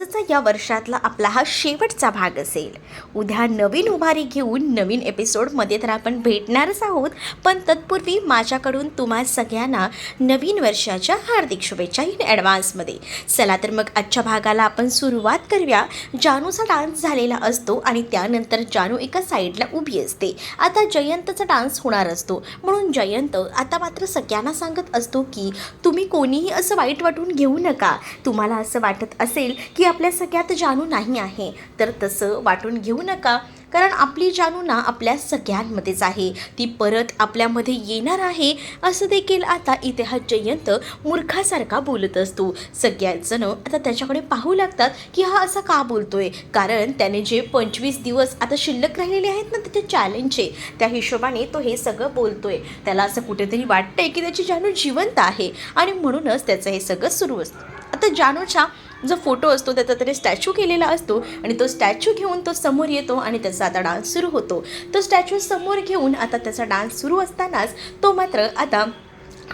आजचा या वर्षातला आपला हा शेवटचा भाग असेल. उद्या नवीन उभारी घेऊन नवीन एपिसोडमध्ये तर आपण भेटणारच आहोत. पण तत्पूर्वी माझ्याकडून तुम्हा सगळ्यांना नवीन वर्षाच्या हार्दिक शुभेच्छा इन ॲडव्हान्समध्ये चला तर मग आजच्या भागाला आपण सुरुवात करूया. जानूचा डान्स झालेला असतो आणि त्यानंतर जानू एका साईडला उभी असते. आता जयंतचा डान्स होणार असतो. म्हणून जयंत आता मात्र सगळ्यांना सांगत असतो की तुम्ही कोणीही असं वाईट वाटून घेऊ नका. तुम्हाला असं वाटत असेल की आपल्या सगळ्यात जानू नाही आहे. तर तसं वाटून घेऊ नका कारण आपली जानू ना आपल्या सगळ्यांमध्येच आहे. ती परत आपल्यामध्ये येणार आहे असं देखील आता इतिहास जयंत मूर्खासारखा बोलत असतो. सगळ्याच आता त्याच्याकडे पाहू लागतात की हा असा का बोलतोय? कारण त्याने जे पंचवीस दिवस आता शिल्लक राहिलेले आहेत ना त्याचे चॅलेंजचे त्या हिशोबाने तो हे सगळं बोलतोय. त्याला असं कुठेतरी वाटतंय की त्याची जानू जिवंत आहे आणि म्हणूनच त्याचं हे सगळं सुरू असतं. आता जानूच्या जो फोटो असतो त्याचा तरी स्टॅच्यू केलेला असतो आणि तो स्टॅच्यू घेऊन तो समोर येतो आणि त्याचा आता डान्स सुरू होतो. तो स्टॅच्यू समोर घेऊन आता त्याचा डान्स सुरू असतानाच तो मात्र आता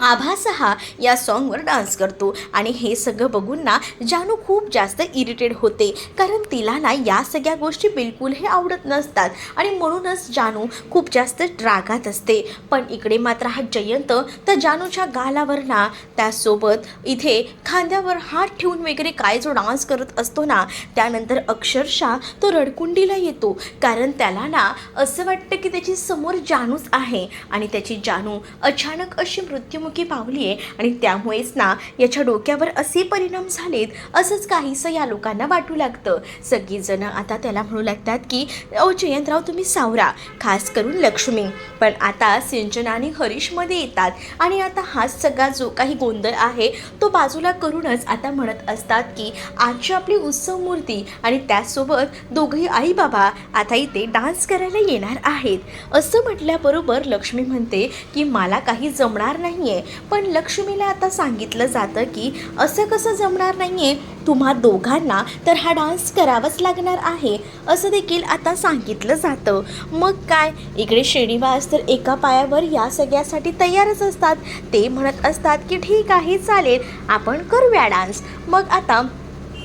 आभास हा या सॉन्गवर डान्स करतो. आणि हे सगळं बघून ना जानू खूप जास्त इरिटेड होते. कारण तिला ना या सगळ्या गोष्टी बिलकुलही आवडत नसतात. आणि म्हणूनच जानू खूप जास्त रागात असते. पण इकडे मात्र हा जयंत तर जानूच्या गालावर ना त्यासोबत इथे खांद्यावर हात ठेवून वगैरे काय जो डान्स करत असतो ना त्यानंतर अक्षरशः तो रडकुंडीला येतो. कारण त्याला ना असं वाटतं की त्याची समोर जानूच आहे. आणि त्याची जानू अचानक अशी मृत्युमुखी पावली आहे आणि त्यामुळेच ना याच्या डोक्यावर असे परिणाम झालेत असंच काहीसं या लोकांना वाटू लागतं. सगळीजणं आता त्याला म्हणू लागतात की ओ जयंतराव तुम्ही सावरा खास करून लक्ष्मी. पण आता सिंचन आणि हरीशमध्ये येतात आणि आता हाच सगळा जो काही गोंधळ आहे तो बाजूला करूनच आता म्हणत असतात की आजची आपली उत्सव मूर्ती आणि त्याचसोबत दोघंही आई बाबा आता इथे डान्स करायला येणार आहेत. असं म्हटल्याबरोबर लक्ष्मी म्हणते की मला काही जमणार नाही आहे पण लक्ष्मीला आता सांगितलं जातं की असं कसं जमणार नाही आहे तुम्हा दोघांना तर हा डान्स करावाच लागणार आहे असं देखील आता सांगितलं जातं. मग काय? इकडे श्रीनिवास तर एका पायावर या सगळ्यासाठी तयारच असतात. ते म्हणत असतात की ठीक आहे चालेल आपण करूया डान्स. मग आता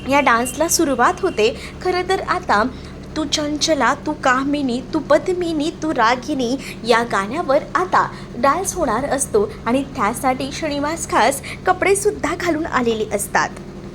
या डान्सला सुरुवात होते. खरं तर आता तू चंचला तू कामिनी तू पद्मिनी तू रागिनी या गाण्यावर आता डान्स होणार असतो आणि त्यासाठी श्रीनिवास खास कपडेसुद्धा घालून आलेले असतात.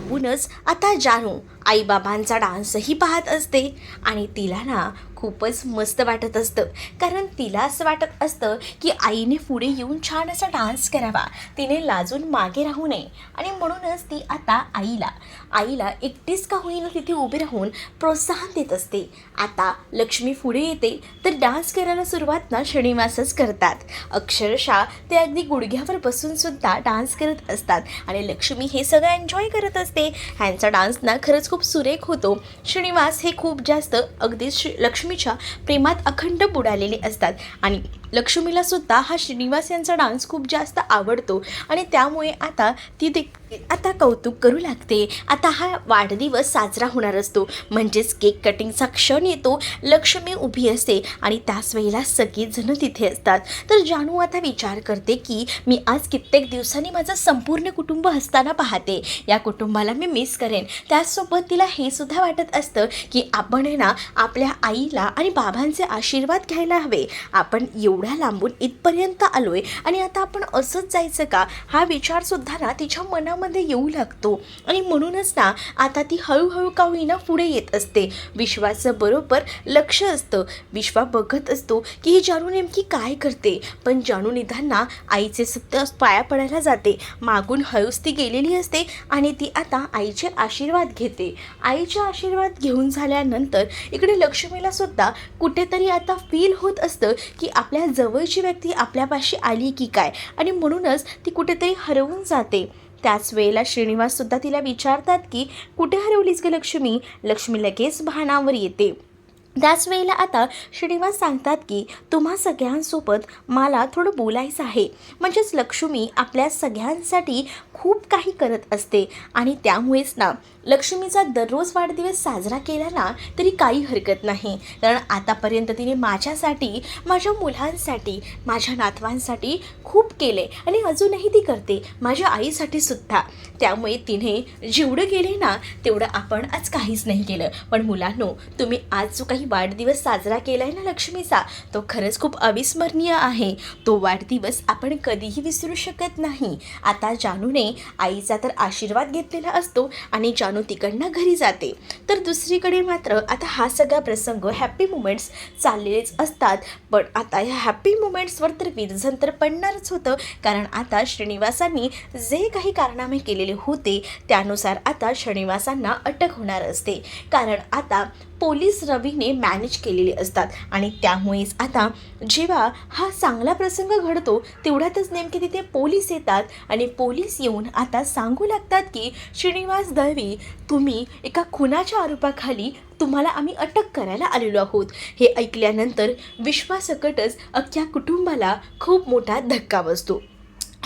म्हणूनच आता जानू आईबाबांचा डान्सही पाहत असते आणि तिला ना खूपच मस्त वाटत असतं. कारण तिला असं वाटत असतं की आईने पुढे येऊन छान असा डान्स करावा. तिने लाजून मागे राहू नये. आणि म्हणूनच ती आता आईला आईला एकटीच का होईना तिथे उभी राहून प्रोत्साहन देत असते. आता लक्ष्मी पुढे येते तर डान्स करायला सुरुवात ना श्रीनिवासच करतात. अक्षरशः ते अगदी गुडघ्यावर बसूनसुद्धा डान्स करत असतात. आणि लक्ष्मी हे सगळं एन्जॉय करत असते. ह्यांचा डान्स ना खरंच खूप सुरेख होतो. श्रीनिवास हे खूप जास्त अगदी श्री लक्ष्मी लक्ष्मीच्या प्रेमात अखंड बुडालेले असतात. आणि लक्ष्मीला सुद्धा हा श्रीनिवास यांचा डान्स खूप जास्त आवडतो. आणि त्यामुळे आता ती दे आता कौतुक करू लागते. आता हा वाढदिवस साजरा होणार असतो. म्हणजेच केक कटिंगचा क्षण येतो. लक्ष्मी उभी असते आणि त्याच वेळेला सगळीजणं तिथे असतात. तर जानू आता विचार करते की मी आज कित्येक दिवसांनी माझं संपूर्ण कुटुंब हसताना पाहते. या कुटुंबाला मी मिस करेन. त्याचसोबत तिला हे सुद्धा वाटत असतं की आपण आहे ना आपल्या आईला आणि बाबांचे आशीर्वाद घ्यायला हवे. आपण एवढ्या लांबून इथपर्यंत आलो आहे आणि आता आपण असंच जायचं का? हा विचारसुद्धा ना तिच्या मनामध्ये येऊ लागतो. आणि म्हणूनच ना आता ती हळूहळू का होईना पुढे येत असते. विश्वाचं बरोबर लक्ष असतं. विश्वा बघत असतो की ही जानू नेमकी काय करते. पण जानू निधांना आईचे सत्य पाया पडायला जाते. मागून हळूच ती गेलेली असते आणि ती आता आईचे आशीर्वाद घेते. आईचे आशीर्वाद घेऊन झाल्यानंतर इकडे लक्ष्मीला सुद्धा कुठेतरी आता फील होत असतं की आपल्या जवळची व्यक्ती आपल्यापाशी आली की काय? आणि म्हणूनच ती कुठेतरी हरवून जाते. त्याच वेळेला श्रीनिवाससुद्धा तिला विचारतात की कुठे हरवलीस ग लक्ष्मी? लक्ष्मी लगेच भानावर येते. त्याच वेळेला आता श्रीनिवास सांगतात की तुम्हा सगळ्यांसोबत मला थोडं बोलायचं आहे. म्हणजेच लक्ष्मी आपल्या सगळ्यांसाठी खूप काही करत असते. आणि त्यामुळेच ना लक्ष्मीचा दररोज वाढदिवस साजरा केला ना तरी काही हरकत नाही. कारण आतापर्यंत तिने माझ्यासाठी माझ्या मुलांसाठी माझ्या नातवांसाठी खूप केले आणि अजूनही ती करते माझ्या आईसाठी सुद्धा. त्यामुळे तिने जेवढं केले ना तेवढं आपण आज काहीच नाही केलं. पण मुलांनो तुम्ही आज जो काही वाढदिवस साजरा केला आहे ना लक्ष्मीचा तो खरंच खूप अविस्मरणीय आहे. तो वाढदिवस आपण कधीही विसरू शकत नाही. आता जानूने आईचा तर आशीर्वाद घेतलेला असतो आणि जानू तिकडनं घरी जाते. तर दुसरीकडे मात्र आता हा सगळा प्रसंग हॅपी मुमेंट्स चाललेलेच असतात. पण आता ह्या हॅपी मुमेंट्सवर तर विरझन तर पडणारच होतं. कारण आता श्रीनिवासांनी जे काही कारनामे केलेले होते त्यानुसार आता श्रीनिवासांना अटक होणार असते. कारण आता पोलीस रवीने मॅनेज केलेले असतात. आणि त्यामुळेच आता जेव्हा हा चांगला प्रसंग घडतो तेवढ्यातच नेमके तिथे पोलीस येतात आणि पोलीस येऊन आता सांगू लागतात की श्रीनिवास दळवी तुम्ही एका खुनाच्या आरोपाखाली तुम्हाला आम्ही अटक करायला आलेलो आहोत. हे ऐकल्यानंतर विश्वासकटच अख्ख्या कुटुंबाला खूप मोठा धक्का बसतो.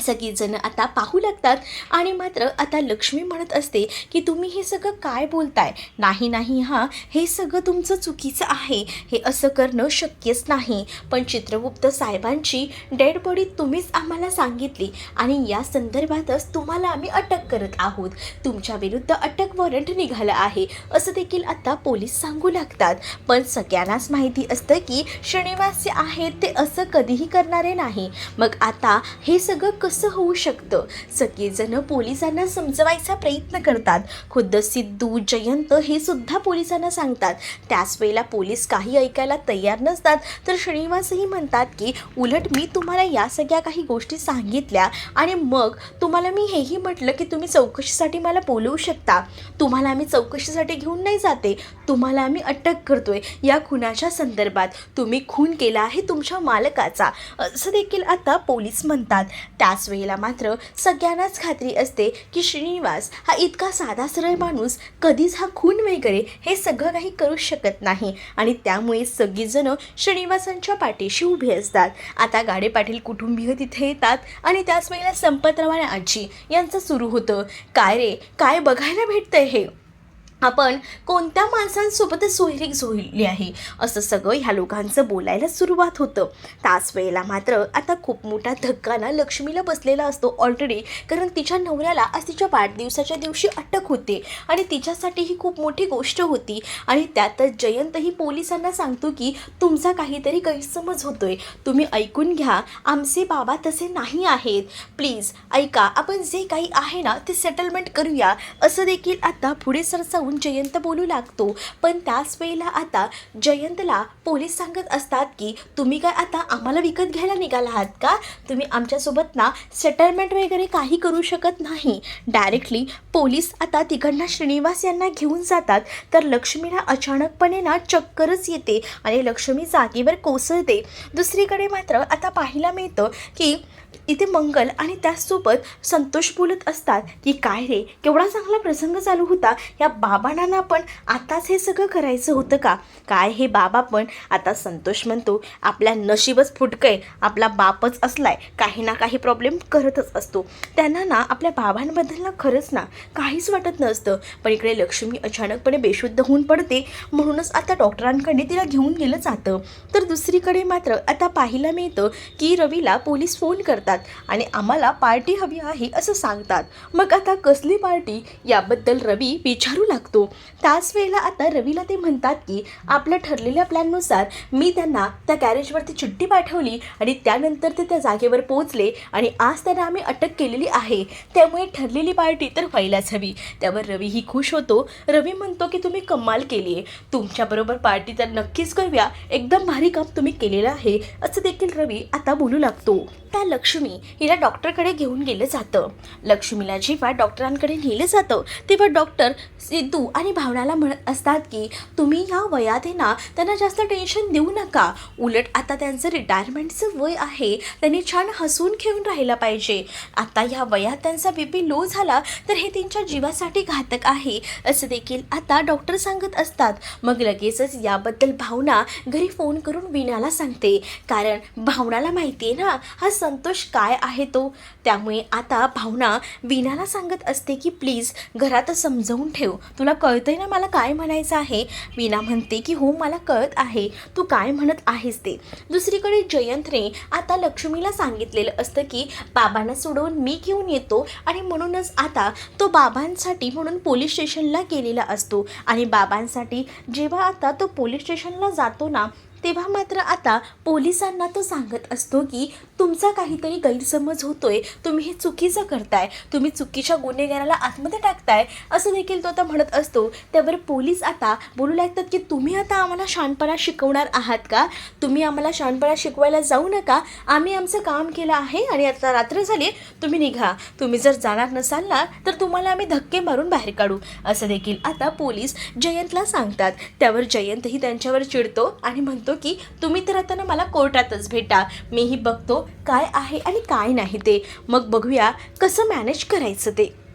सगळीजण आता पाहू लागतात. आणि मात्र आता लक्ष्मी म्हणत असते की तुम्ही हे सगळं काय बोलताय? नाही नाही हां हे सगळं तुमचं चुकीचं आहे. हे असं करणं शक्यच नाही. पण चित्रगुप्त साहेबांची डेड बॉडी तुम्हीच आम्हाला सांगितली. आणि या संदर्भातच तुम्हाला आम्ही अटक करत आहोत. तुमच्या विरुद्ध अटक वॉरंट निघालं आहे. असं देखील आता पोलीस सांगू लागतात. पण सगळ्यांनाच माहिती असतं की श्रीनिवास जे आहेत ते असं कधीही करणारे नाही. मग आता हे सगळं कसं होऊ शकतं. सगळेजण पोलिसांना समजवायचा प्रयत्न करतात. खुद्द सिद्धू जयंत हे सुद्धा पोलिसांना सांगतात. त्याच वेळेला पोलीस काही ऐकायला तयार नसतात तर श्रीनिवासही म्हणतात की उलट मी तुम्हाला या सगळ्या काही गोष्टी सांगितल्या आणि मग तुम्हाला मी हेही म्हटलं की तुम्ही चौकशीसाठी मला बोलवू शकता. तुम्हाला आम्ही चौकशीसाठी घेऊन नाही जाते. तुम्हाला आम्ही अटक करतोय. या खुनाच्या संदर्भात तुम्ही खून केला आहे तुमच्या मालकाचा. असं देखील आता पोलीस म्हणतात. त्याच वेळेला मात्र सगळ्यांनाच खात्री असते की श्रीनिवास हा इतका साधा सरळ माणूस कधीच हा खून वगैरे हे सगळं काही करू शकत नाही. आणि त्यामुळे सगळीजणं श्रीनिवासांच्या पाठीशी उभी असतात. आता गाडे पाटील कुटुंबीय तिथे येतात आणि त्याच वेळेला संपतराव आणि आजी यांचं सुरू होतं. काय रे? काय बघायला भेटतंय हे? आपण कोणत्या माणसांसोबत सोयरीक झोळली आहे? असं सगळं ह्या लोकांचं बोलायला सुरुवात होतं. त्याच वेळेला मात्र आता खूप मोठा धक्का ना लक्ष्मीला बसलेला असतो ऑलरेडी कारण तिच्या नवऱ्याला आज तिच्या वाढदिवसाच्या दिवशी अटक होते. आणि तिच्यासाठी ही खूप मोठी गोष्ट होती. आणि त्यातच जयंतही पोलिसांना सांगतो की तुमचा काहीतरी गैरसमज होतोय. तुम्ही ऐकून घ्या. आमचे बाबा तसे नाही आहेत. प्लीज ऐका. आपण जे काही आहे ना ते सेटलमेंट करूया. असं देखील आता पुढे सरसावून जयंत बोलू लागतो. पण त्याच वेळेला आता जयंतला पोलीस सांगत असतात की तुम्ही काय आता आम्हाला विकत घ्यायला निघाला आहात का? तुम्ही आमच्यासोबत ना सेटलमेंट वगैरे काही करू शकत नाही. डायरेक्टली पोलीस आता तिकडनं श्रीनिवास यांना घेऊन जातात. तर लक्ष्मीला अचानकपणे ना चक्करच येते आणि लक्ष्मी जागेवर कोसळते. दुसरीकडे मात्र आता पाहायला मिळतं की इथे मंगल आणि त्याचसोबत संतोष बोलत असतात की काय रे केवढा चांगला प्रसंग चालू होता. या बाबांना पण आताच हे सगळं करायचं होतं का? काय हे बाबा पण आता संतोष म्हणतो आपल्या नशीबच फुटकंय आपला बापच असलाय काही ना काही प्रॉब्लेम करतच असतो. त्यांना ना आपल्या बाबांबद्दल ना खरंच ना काहीच वाटत नसतं. पण इकडे लक्ष्मी अचानकपणे बेशुद्ध होऊन पडते. म्हणूनच आता डॉक्टरांकडे तिला घेऊन गेलं जातं. तर दुसरीकडे मात्र आता पाहायला मिळतं की रवीला पोलीस फोन करतात. आणि आम्हाला पार्टी हवी आहे असं सांगतात. मग आता कसली पार्टी? याबद्दल रवी विचारू लागतो. त्याच वेळेला आता रवीला ते म्हणतात की आपल्या ठरलेल्या प्लॅननुसार मी त्यांना त्या गॅरेजवरती चिठ्ठी पाठवली आणि त्यानंतर ते त्या जागेवर पोहोचले आणि आज त्यांना आम्ही अटक केलेली आहे. त्यामुळे ठरलेली पार्टी तर व्हायलाच हवी. त्यावर रवी ही खुश होतो. रवी म्हणतो की तुम्ही कमाल केली आहे. तुमच्याबरोबर पार्टी तर नक्कीच करूया. एकदम भारी काम तुम्ही केलेलं आहे. असं देखील रवी आता बोलू लागतो. त्या लक्ष्मी हिला डॉक्टरकडे घेऊन गेलं जातं. लक्ष्मीला जेव्हा डॉक्टरांकडे नेलं जातं तेव्हा डॉक्टर सिद्धू आणि भावनाला म्हणत असतात की तुम्ही ह्या वयात आहे ना त्यांना जास्त टेन्शन देऊ नका. उलट आता त्यांचं रिटायरमेंटचं वय आहे त्यांनी छान हसून खेळून राहायला पाहिजे. आता ह्या वयात त्यांचा बी पी लो झाला तर हे त्यांच्या जीवासाठी घातक आहे. असं देखील आता डॉक्टर सांगत असतात. मग लगेचच याबद्दल भावना घरी फोन करून विनाला सांगते. कारण भावनाला माहिती आहे ना हा संतोष काय आहे तो? त्यामुळे आता भावना वीणाला सांगत असते की प्लीज घरात समजावून ठेव. तुला कळतंय ना मला काय म्हणायचं आहे? वीणा म्हणते की हो मला कळत आहे. तू काय म्हणत आहेस ते? दुसरीकडे जयंतने आता लक्ष्मीला सांगितलेलं असतं की बाबांना सोडवून मी घेऊन येतो आणि म्हणूनच आता तो बाबांसाठी म्हणून पोलीस स्टेशनला गेलेला असतो. आणि बाबांसाठी जेव्हा आता तो पोलीस स्टेशनला जातो ना तेव्हा मात्र आता पोलिसांना तो सांगत असतो की तुमचा काहीतरी गैरसमज होतोय. तुम्ही हे चुकीचं करताय. तुम्ही चुकीच्या गुन्हेगाराला आतमध्ये टाकताय. असं देखील तो आता म्हणत असतो. त्यावर पोलीस आता बोलू लागतात की तुम्ही आता आम्हाला शहाणपणा शिकवणार आहात का? तुम्ही आम्हाला शहाणपणा शिकवायला जाऊ नका. आम्ही आमचं काम केलं आहे आणि आता रात्र झाली. तुम्ही निघा. तुम्ही जर जाणार नसाल ना तर तुम्हाला आम्ही धक्के मारून बाहेर काढू. असं देखील आता पोलीस जयंतला सांगतात. त्यावर जयंतही त्यांच्यावर चिडतो आणि म्हणतो की तुम्ही तर आता ना मला कोर्टातच भेटा. मीही बघतो काय आहे आणि काय नाही ते. मग बघूया कसं मॅनेज करायचं ते.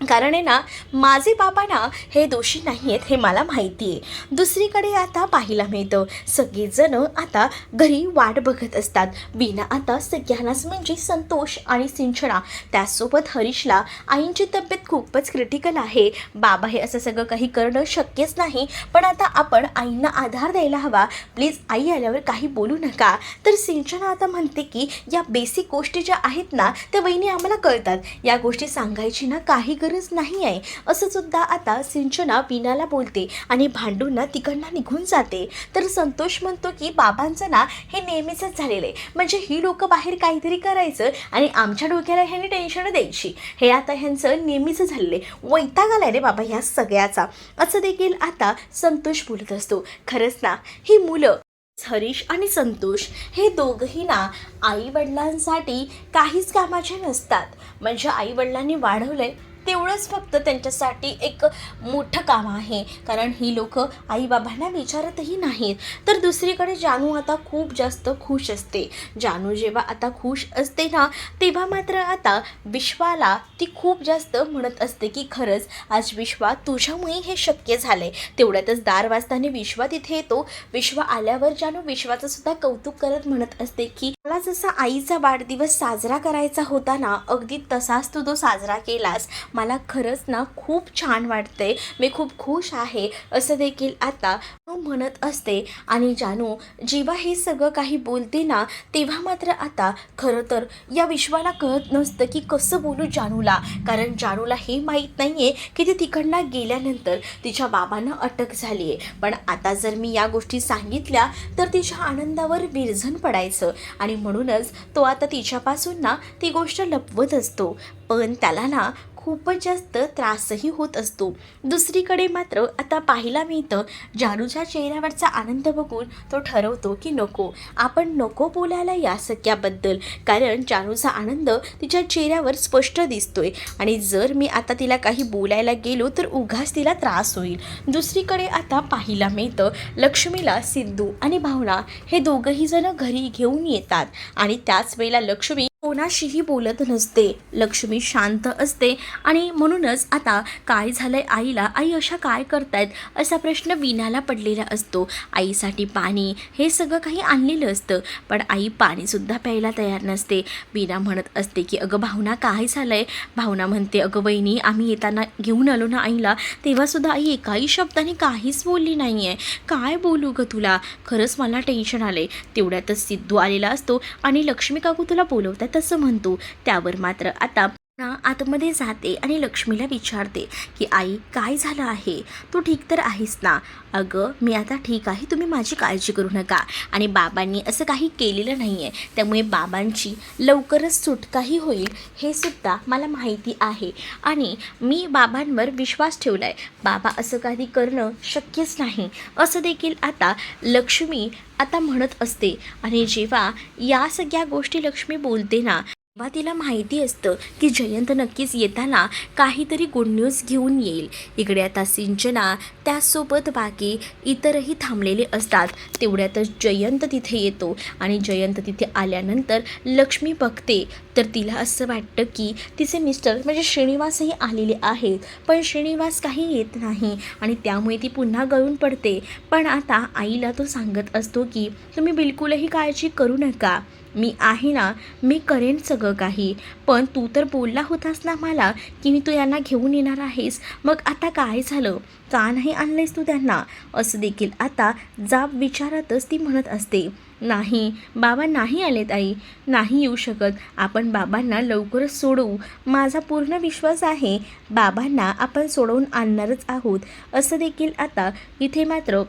कारण आहे ना माझे बाबा ना हे दोषी नाही आहेत हे मला माहिती आहे. दुसरीकडे आता पाहायला मिळतं सगळेजणं आता घरी वाट बघत असतात. विना आता सगळ्यांनाच म्हणजे संतोष आणि सिंचना त्यासोबत हरीशला आईंची तब्येत खूपच क्रिटिकल आहे. बाबा हे असं सगळं काही करणं शक्यच नाही पण आता आपण आईंना आधार द्यायला हवा. प्लीज आई आल्यावर काही बोलू नका. तर सिंचना आता म्हणते की या बेसिक गोष्टी ज्या आहेत ना त्या वहिनी आम्हाला कळतात. या गोष्टी सांगायची ना काही गरज नाही आहे. असं सुद्धा आता सिंचना वीणाला बोलते आणि भांडूंना तिकडनं निघून जाते. तर संतोष म्हणतो की बाबांचं ना हे नेहमीचंच झालेलं आहे. म्हणजे ही लोकं बाहेर काहीतरी करायचं आणि आमच्या डोक्याला ह्यांनी टेन्शन द्यायची. हे आता ह्यांचं नेहमीचं झालेलं आहे. वैताग आलाय रे बाबा ह्या सगळ्याचा. असं देखील आता संतोष बोलत असतो. खरंच ना ही मुलं हरीश आणि संतोष हे दोघंही ना आई वडिलांसाठी काहीच कामाचे नसतात. म्हणजे आई वडिलांनी आहे तेवढंच फक्त त्यांच्यासाठी एक मोठं काम आहे. कारण ही लोक आईबाबांना विचारतही नाहीत. तर दुसरीकडे जानू आता खूप जास्त खुश असते. जानू जेव्हा आता खुश असते ना तेव्हा मात्र आता विश्वाला ती खूप जास्त म्हणत असते की खरंच आज विश्वा तुझ्यामुळे हे शक्य झालंय. तेवढ्यातच दार वाजताना विश्वा तिथे येतो. विश्वा आल्यावर जानू विश्वाचं सुद्धा कौतुक करत म्हणत असते की मला जसा आईचा वाढदिवस साजरा करायचा होता ना अगदी तसाच तू तो साजरा केलास. मला खरंच ना खूप छान वाटते मी खूप खुश आहे. असं देखील आता म्हणत असते. आणि जानू जेव्हा हे सगळं काही बोलते ना तेव्हा मात्र आता खरं तर या विश्वाला कळत नसतं की कसं बोलू जानूला. कारण जानूला हे माहीत नाही आहे की ती तिकडनं गेल्यानंतर तिच्या बाबांना अटक झाली आहे पण आता जर मी या गोष्टी सांगितल्या तर तिच्या आनंदावर विरझण पडायचं. आणि म्हणूनच तो आता तिच्यापासून ना ती गोष्ट लपवत असतो. पण त्याला ना खूपच जास्त त्रासही होत असतो. दुसरीकडे मात्र आता पाहायला मिळतं जानूच्या चेहऱ्यावरचा आनंद बघून तो ठरवतो की नको. आपण नको बोलायला या सख्याबद्दल. कारण जानूचा आनंद तिच्या चेहऱ्यावर स्पष्ट दिसतोय. आणि जर मी आता तिला काही बोलायला गेलो तर उघाच तिला त्रास होईल. दुसरीकडे आता पाहायला मिळतं लक्ष्मीला सिद्धू आणि भावना हे दोघंही जण घरी घेऊन येतात. आणि त्याच वेळेला लक्ष्मी कोणाशीही बोलत नसते. लक्ष्मी शांत असते आणि म्हणूनच आता काय झालंय आईला? आई अशा काय करतायत? असा प्रश्न विनाला पडलेला असतो. आईसाठी पाणी हे सगळं काही आणलेलं असतं. पण आई पाणीसुद्धा प्यायला तयार नसते. विना म्हणत असते की अगं भावना काय झालंय? भावना म्हणते अगं बहिणी आम्ही येताना घेऊन आलो ना आईला. तेव्हासुद्धा आई एकाही शब्दाने काहीच बोलली नाही आहे काय बोलू गं तुला? खरंच मला टेन्शन आलंय. तेवढ्यातच सिद्धू आलेला असतो आणि लक्ष्मी काकू तुला बोलवतात तसं म्हणतो. त्यावर मात्र आता ना आतमध्ये जाते आणि लक्ष्मीला विचारते की आई काय झालं आहे? तू ठीक तर आहेस ना? अगं मी आता ठीक आहे. तुम्ही माझी काळजी करू नका. आणि बाबांनी असं काही केलेलं नाही आहे त्यामुळे बाबांची लवकरच सुटकाही होईल हे सुद्धा मला माहिती आहे. आणि मी बाबांवर विश्वास ठेवला आहे बाबा असं काही करणं शक्यच नाही. असं देखील आता लक्ष्मी आता म्हणत असते. आणि जेव्हा या सगळ्या गोष्टी लक्ष्मी बोलते ना तेव्हा तिला माहिती असतं की जयंत नक्कीच येताना काहीतरी गुड न्यूज घेऊन येईल. इकडे आता सिंचना त्याचसोबत बाकी इतरही थांबलेले असतात. तेवढ्यातच जयंत तिथे येतो आणि जयंत तिथे आल्यानंतर लक्ष्मी बघते. तर तिला असं वाटतं की तिचे मिस्टर म्हणजे श्रीनिवासही आलेले आहेत. पण श्रीनिवास काही येत नाही आणि त्यामुळे ती पुन्हा गळून पडते. पण आता आईला तो सांगत असतो की तुम्ही बिलकुलही काळजी करू नका. मी आहे ना मी करेन सगळं काही. पण तू तर बोलला होतास ना मला की मी तू यांना घेऊन येणार आहेस. मग आता काय झालं? का नाही आणलेस तू त्यांना? असं देखील आता जाब विचारातच ती म्हणत असते. नाही बाबा नाही आलेत आई. नाही येऊ शकत. आपण बाबांना लवकरच सोडवू. माझा पूर्ण विश्वास आहे बाबांना आपण सोडवून आणणारच आहोत. असं देखील आता इथे मात्र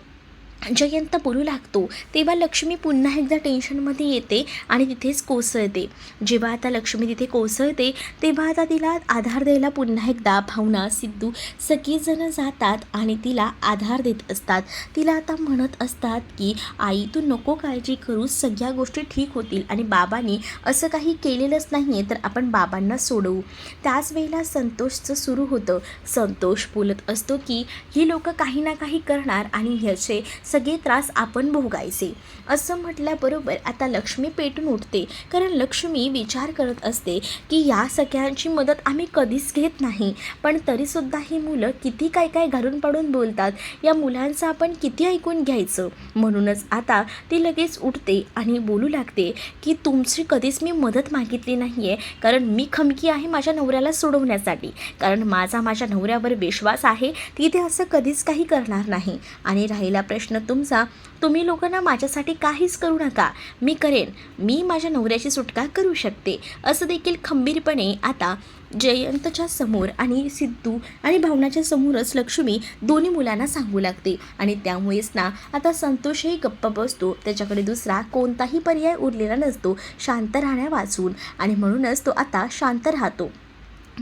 जयंत बोलू लागतो. तेव्हा लक्ष्मी पुन्हा एकदा टेन्शनमध्ये येते आणि तिथेच कोसळते. जेव्हा आता लक्ष्मी तिथे कोसळते तेव्हा आता तिला आधार द्यायला पुन्हा एकदा भावना सिद्धू सगळीजणं जातात आणि तिला आधार देत असतात. तिला आता म्हणत असतात की आई तू नको काळजी करू सगळ्या गोष्टी ठीक होतील आणि बाबांनी असं काही केलेलंच नाही आहे तर आपण बाबांना सोडवू. त्याच वेळेला संतोषचं सुरू होतं. संतोष बोलत असतो की ही लोकं काही ना काही करणार आणि ह्याचे सगळे त्रास आपण भोगायचे. असं म्हटल्याबरोबर आता लक्ष्मी पेटून उठते. कारण लक्ष्मी विचार करत असते की या सगळ्यांची मदत आम्ही कधीच घेत नाही. पण तरीसुद्धा ही मुलं किती काय काय घरून पाडून बोलतात या मुलांचं आपण किती ऐकून घ्यायचं? म्हणूनच आता ती लगेच उठते आणि बोलू लागते की तुमची कधीच मी मदत मागितली नाही आहे कारण मी खमकी आहे माझ्या नवऱ्याला सोडवण्यासाठी. कारण माझा माझ्या नवऱ्यावर विश्वास आहे ती ते असं कधीच काही करणार नाही. आणि राहिला प्रश्न तुमचा तुम्ही लोकांना माझ्यासाठी काहीच करू नका. मी करेन. मी माझ्या नवऱ्याची सुटका करू शकते. असं देखील खंबीरपणे आता जयंतच्या समोर आणि सिद्धू आणि भावनाच्या समोरच लक्ष्मी दोन्ही मुलांना सांगू लागते. आणि त्यामुळेच ना आता संतोषही गप्प बसतो. त्याच्याकडे दुसरा कोणताही पर्याय उरलेला नसतो. शांत राहण्या वाचून. आणि म्हणूनच तो आता शांत राहतो.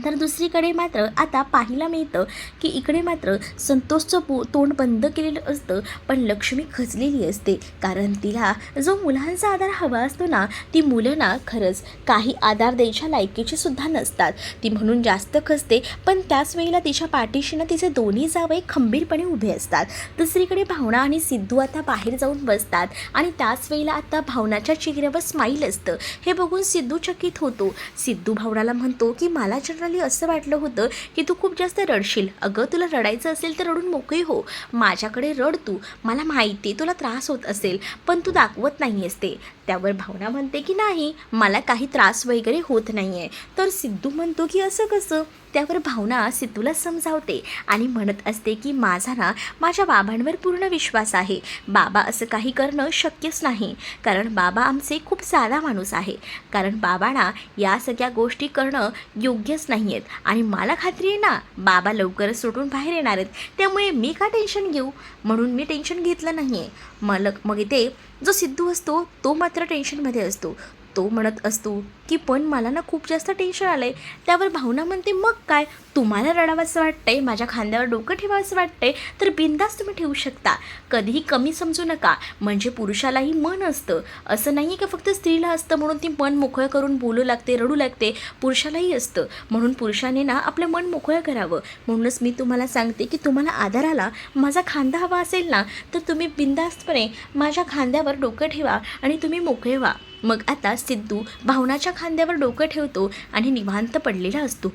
तर दुसरीकडे मात्र आता पाहायला मिळतं की इकडे मात्र संतोषचं पो तोंड बंद केलेलं असतं पण लक्ष्मी खचलेली असते. कारण तिला जो मुलांचा आधार हवा असतो ना ती मुलं ना खरंच काही आधार द्यायच्या लायकीची सुद्धा नसतात. ती म्हणून जास्त खचते पण त्याच वेळेला तिच्या पाठीशी ना तिचे दोन्ही जावे खंबीरपणे उभे असतात. दुसरीकडे भावना आणि सिद्धू आता बाहेर जाऊन बसतात आणि त्याच वेळेला आता भावनाच्या चेहऱ्यावर स्माईल असतं. हे बघून सिद्धू चकित होतो. सिद्धू भावनाला म्हणतो की मला जनरल असं वाटलं होतं की तू खूप जास्त रडशील. अगं तुला रडायचं असेल तर रडून मोकळी हो. माझ्याकडे रड तू. मला माहिती तुला त्रास होत असेल पण तू दाखवत नाही आहेस ते. त्यावर भावना म्हणते की नाही मला काही त्रास वगैरे होत नाही आहे तर सिद्धू म्हणतो की असं कसं? त्यावर भावना सिद्धूला समजावते आणि म्हणत असते की माझा ना माझ्या बाबांवर पूर्ण विश्वास आहे. बाबा असं काही करणं शक्यच नाही. कारण बाबा आमचे खूप साधा माणूस आहे. कारण बाबांना या सगळ्या गोष्टी करणं योग्यच नाही आहेत आणि मला खात्री आहे ना बाबा लवकरच सुटून बाहेर येणार आहेत. त्यामुळे मी का टेन्शन घेऊ? म्हणून मी टेन्शन घेतलं नाही आहे मला मग इथे जो सिद्धू असतो तो मात्र टेन्शनमध्ये असतो. तो म्हणत असतो की पण मला ना खूप जास्त टेन्शन आलं आहे त्यावर भावना म्हणते मग काय? तुम्हाला रडावंसं वाटतंय? माझ्या खांद्यावर डोकं ठेवावंसं वाटतंय? तर बिंदास तुम्ही ठेवू शकता. कधीही कमी समजू नका. म्हणजे पुरुषालाही मन असतं. असं नाही आहे का फक्त स्त्रीला असतं म्हणून ती मन मोकळं करून बोलू लागते रडू लागते. पुरुषालाही असतं. म्हणून पुरुषाने ना आपलं मन मोकळं करावं. म्हणूनच मी तुम्हाला सांगते की तुम्हाला आधाराला माझा खांदा हवा असेल ना तर तुम्ही बिंदास्तपणे माझ्या खांद्यावर डोकं ठेवा आणि तुम्ही मोकळे व्हा. मग आता सिद्धू भावनाच्या खांद्यावर डोकं ठेवतो आणि निवांत पडलेला असतो.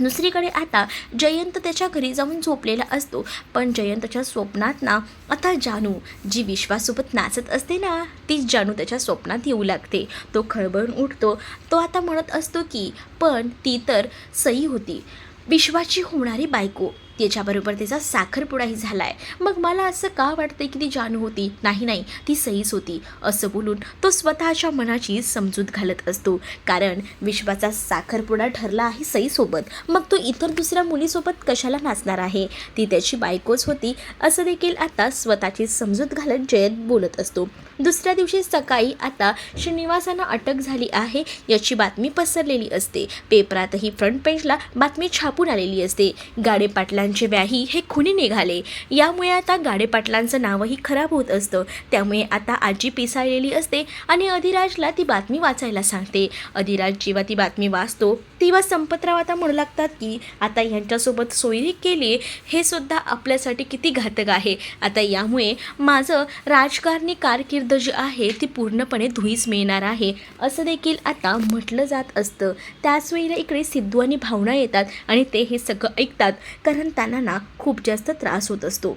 दुसरीकडे आता जयंत त्याच्या घरी जाऊन झोपलेला असतो. पण जयंतच्या स्वप्नात ना आता जानू जी विश्वासोबत नाचत असते ना ती जानू त्याच्या स्वप्नात येऊ लागते. तो खळबळून उठतो. तो आता म्हणत असतो की पण ती तर सई होती. विश्वाची होणारी बायको. त्याच्याबरोबर त्याचा साखरपुडाही झाला आहे मग मला असं का वाटतं की ती जानू होती? नाही नाही ती सईच होती. असं बोलून तो स्वतःच्या मनाची समजूत घालत असतो. कारण विश्वाचा साखरपुडा ठरला आहे सईसोबत. मग तो इतर दुसऱ्या मुलीसोबत कशाला नाचणार आहे? ती त्याची बायकोच होती असं देखील आता स्वतःची समजूत घालत जयंत बोलत असतो. दुसऱ्या दिवशी सकाळी आता श्रीनिवासांना अटक झाली आहे याची बातमी पसरलेली असते. पेपरातही फ्रंट पेजला बातमी छापून आलेली असते. गाडे पाटला पाटलांचे व्याही हे खुनी निघाले. यामुळे आता गाडे पाटलांचं नावही खराब होत असतं. त्यामुळे आता आजी पिसाळलेली असते आणि अधिराजला ती बातमी वाचायला सांगते. अधिराज जेव्हा ती बातमी वाचतो तेव्हा संपतराव आता म्हणू लागतात की आता यांच्यासोबत सोयरी केली हे सुद्धा आपल्यासाठी किती घातक आहे. आता यामुळे माझं राजकारणी कारकीर्द जी आहे ती पूर्णपणे धुईस मिळणार आहे असं देखील आता म्हटलं जात असतं. त्याच वेळेला इकडे सिद्धू आणि भावना येतात आणि ते हे सगळं ऐकतात. कारण त्यांना ना खूप जास्त त्रास होत असतो.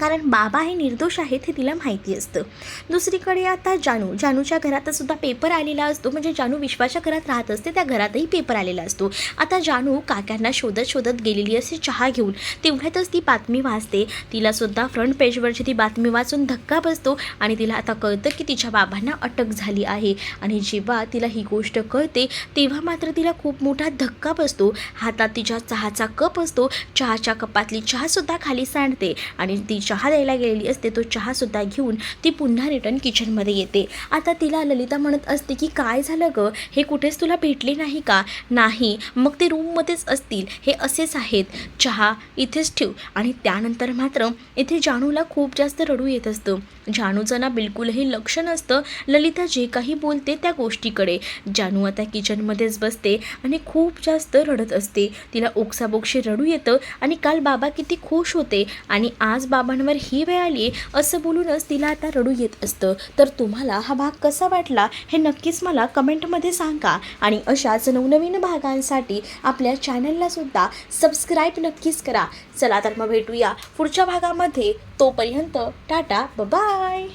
कारण बाबा हे निर्दोष आहेत हे तिला माहिती असतं. दुसरीकडे आता जानू जानूच्या घरात सुद्धा पेपर आलेला असतो. म्हणजे जानू विश्वाच्या घरात राहत असते त्या घरातही पेपर आलेला असतो. आता जानू काकांना शोधत शोधत गेलेली असते चहा घेऊन तेवढ्यातच ती बातमी वाचते. तिला सुद्धा फ्रंट पेजवरची ती बातमी वाचून धक्का बसतो आणि तिला आता कळतं की तिच्या बाबांना अटक झाली आहे. आणि जेव्हा तिला ही गोष्ट कळते तेव्हा मात्र तिला खूप मोठा धक्का बसतो. हातात तिच्या चहाचा कप असतो. चहाच्या कपातली चहासुद्धा खाली सांडते आणि तिच्या चहा द्यायला गेलेली असते तो चहासुद्धा घेऊन ती पुन्हा रिटर्न किचनमध्ये येते. आता तिला ललिता म्हणत असते की काय झालं गं? हे कुठेच तुला भेटले नाही का? नाही. मग ते रूममध्येच असतील. हे असेच आहेत. चहा इथेच ठेव. आणि त्यानंतर मात्र इथे जानूला खूप जास्त रडू येत असतं. जानूचं ना बिलकुलही लक्ष नसतं. ललिता जे काही बोलते त्या गोष्टीकडे. जानू आता किचनमध्येच बसते आणि खूप जास्त रडत असते. तिला ओक्साबोक्शी रडू येतं आणि काल बाबा किती खुश होते. आणि आज कामांवर ही वेळ आली असं बोलूनच तिला आता रडू येत असतं. तर तुम्हाला हा भाग कसा वाटला हे नक्कीच मला कमेंटमध्ये सांगा. आणि अशाच नवनवीन भागांसाठी आपल्या चॅनललासुद्धा सबस्क्राईब नक्कीच करा. चला तर मग भेटूया पुढच्या भागामध्ये. तोपर्यंत टाटा बाय